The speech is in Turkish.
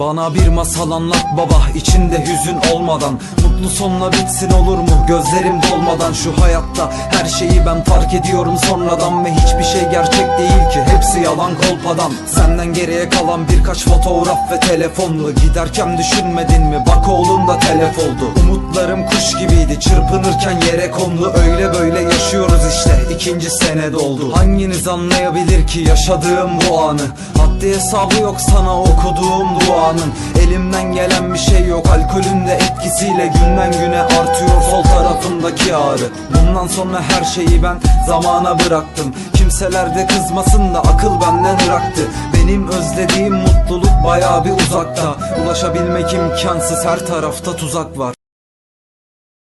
Bana bir masal anlat baba içinde hüzün olmadan. Mutlu sonla bitsin olur mu? Gözlerim dolmadan Şu hayatta. Her şeyi ben fark ediyorum sonradan Ve hiçbir şey gerçek değil ki. Hepsi yalan kolpadan. Senden geriye kalan birkaç fotoğraf ve telefonlu Giderken düşünmedin mi? Bak oğlun da telef oldu. Umutlarım kuş gibiydi. Çırpınırken yere kondu. Öyle böyle ikinci sene doldu. Hanginiz anlayabilir ki yaşadığım bu anı? Haddi hesabı yok sana okuduğum duanın. Elimden gelen bir şey yok alkolün de etkisiyle Günden güne artıyor sol tarafımdaki ağrı. Bundan sonra her şeyi ben zamana bıraktım. Kimseler de kızmasın da akıl benden ıraktı Benim özlediğim mutluluk baya bir uzakta. Ulaşabilmek imkansız her tarafta tuzak var